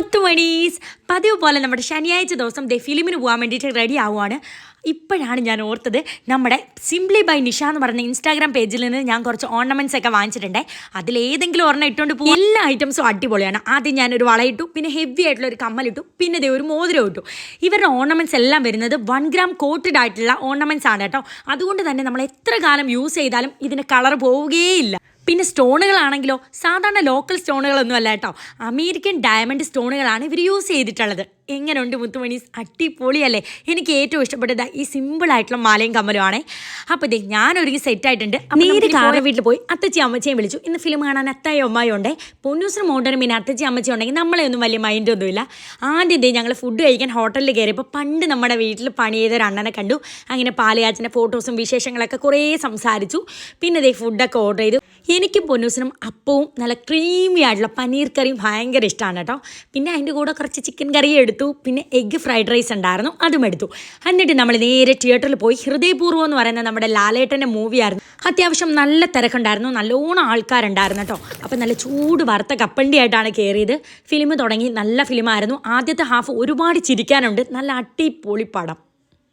മുത്തുമണീസ്. പതിവ് പോലെ നമ്മുടെ ശനിയാഴ്ച ദിവസം ദേ ഫിലിമിന് പോകാൻ വേണ്ടിയിട്ട് റെഡി ആവുകയാണ് ഇപ്പോഴാണ് ഞാൻ ഓർത്തത് നമ്മുടെ സിംപ്ലി ബൈ നിഷ എന്ന് പറഞ്ഞ ഇൻസ്റ്റാഗ്രാം പേജിൽ നിന്ന് ഞാൻ കുറച്ച് ഓർണമെന്റ്സ് ഒക്കെ വാങ്ങിച്ചിട്ടുണ്ടേ. അതിലേതെങ്കിലും ഒരെണ്ണം ഇട്ടുകൊണ്ട് പോകും എല്ലാ ഐറ്റംസും അടിപൊളിയാണ്. ആദ്യം ഞാനൊരു വളയിട്ടു പിന്നെ ഹെവി ആയിട്ടുള്ള ഒരു കമ്മലിട്ടു പിന്നെ ദേ ഒരു മോതിരം ഇട്ടു. ഇവരുടെ ഓർണമെന്റ്സ് എല്ലാം വരുന്നത് വൺ ഗ്രാം കോട്ടഡ് ആയിട്ടുള്ള ഓർണമെന്റ്സ് ആണ് കേട്ടോ. അതുകൊണ്ട് തന്നെ നമ്മൾ എത്ര കാലം യൂസ് ചെയ്താലും ഇതിന് കളർ പോവുകയില്ല. പിന്നെ സ്റ്റോണുകളാണെങ്കിലോ സാധാരണ ലോക്കൽ സ്റ്റോണുകളൊന്നും അല്ല കേട്ടോ. അമേരിക്കൻ ഡയമണ്ട് സ്റ്റോണുകളാണ് ഇവർ യൂസ് ചെയ്തിട്ടുള്ളത്. എങ്ങനെയുണ്ട് മുത്തുമണീസ് അടിപൊളിയല്ലേ? എനിക്ക് ഏറ്റവും ഇഷ്ടപ്പെട്ടത് ഈ സിമ്പിൾ ആയിട്ടുള്ള മാലയും കമ്മലും ആണേ. അപ്പോൾ ഇതേ ഞാനൊരുങ്ങി സെറ്റ് ആയിട്ടുണ്ട്. നേരെ കാറെ വീട്ടിൽ പോയി അത്തച്ചി അമ്മച്ചയും വിളിച്ചു. ഇന്ന് ഫിലിം കാണാൻ അത്തായ അമ്മായി ഉണ്ടേ. പൊന്നൂസിന് മോണ്ടനും പിന്നെ അത്തച്ചി അമ്മച്ചി ഉണ്ടെങ്കിൽ നമ്മളെ ഒന്നും വലിയ മൈൻഡൊന്നുമില്ല ആദ്യം ഇതേ ഞങ്ങൾ ഫുഡ് കഴിക്കാൻ ഹോട്ടലിൽ കയറിയപ്പോൾ പണ്ട് നമ്മുടെ വീട്ടിൽ പണി ചെയ്ത അണ്ണനെ കണ്ടു. അങ്ങനെ പാലയാച്ചന്റെ ഫോട്ടോസും വിശേഷങ്ങളൊക്കെ കുറേ സംസാരിച്ചു. പിന്നെ ഇതേ ഫുഡൊക്കെ ഓർഡർ ചെയ്തു. എനിക്കും പൊന്നൂസിനും അപ്പവും നല്ല ക്രീമി ആയിട്ടുള്ള പനീർ കറിയും ഭയങ്കര ഇഷ്ടമാണ് കേട്ടോ. പിന്നെ അതിന്റെ കൂടെ കുറച്ച് ചിക്കൻ കറിയും എടുത്തു. പിന്നെ എഗ്ഗ് ഫ്രൈഡ് റൈസ് ഉണ്ടായിരുന്നു. അതും എടുത്തു. എന്നിട്ട് നമ്മൾ നേരെ തിയേറ്ററിൽ പോയി. ഹൃദയപൂർവം എന്ന് പറയുന്ന നമ്മുടെ ലാലേട്ടന്റെ മൂവിയായിരുന്നു അത്യാവശ്യം നല്ല തിരക്കുണ്ടായിരുന്നു. നല്ലോണം ആൾക്കാരുണ്ടായിരുന്നു കേട്ടോ. അപ്പം നല്ല ചൂട് വറുത്ത കപ്പണ്ടി ആയിട്ടാണ് കയറിയത്. ഫിലിം തുടങ്ങി. നല്ല ഫിലിമായിരുന്നു ആദ്യത്തെ ഹാഫ് ഒരുപാട് ചിരിക്കാനുണ്ട്. നല്ല അടിപൊളി പടം.